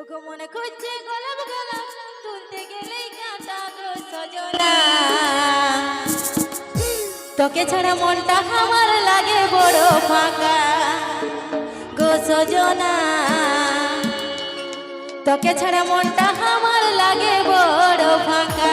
মনে করছে গোলাপ তুলতে তোকে ছাড়া মনটা আমার লাগে বড় ফাঁকা। গো সজনা, তোকে ছাড়া মনটা আমার লাগে বড় ফাঁকা।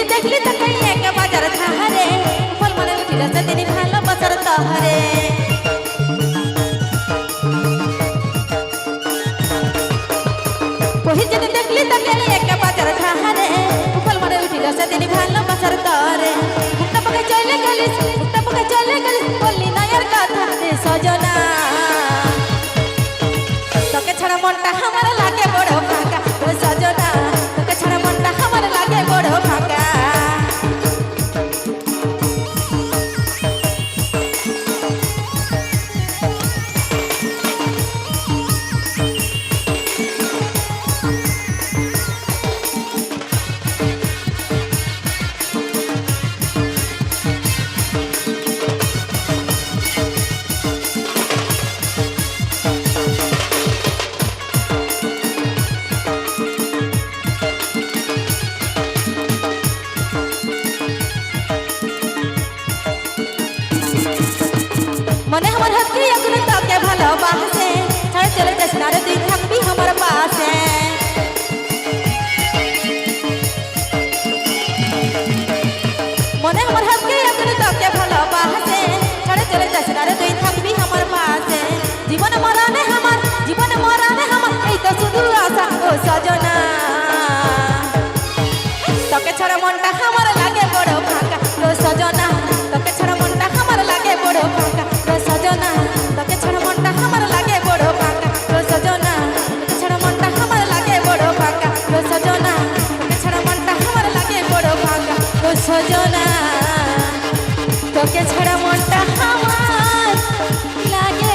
যদি দেখলি তো কই এক বাজার ধারে। ফল মনে উঠিল সেদিন ভালো বছর তহরে। তোহি যদি দেখলি তো কই এক বাজার ধারে। ফল মনে উঠিল সেদিন ভালো বছর তহরে। পকে চলে গলিস পকে চলে গলিস বললি, নয়ের কথা সজনা। তোকে ছাড়া মনটা আমার মনে আমার হাতে এখন তোকে ভালোবাসে। ছাড়া চলে যাস না তুই থাকবি আমার পাশে। মনে আমার হাতে এখন তোকে ভালোবাসে। ছাড়া চলে যাস না তুই থাকবি আমার পাশে। জীবন মরানে আমার, জীবন মরানে আমার, এই তো শুধু তোকে ছাড়া মনটা আমার লাগে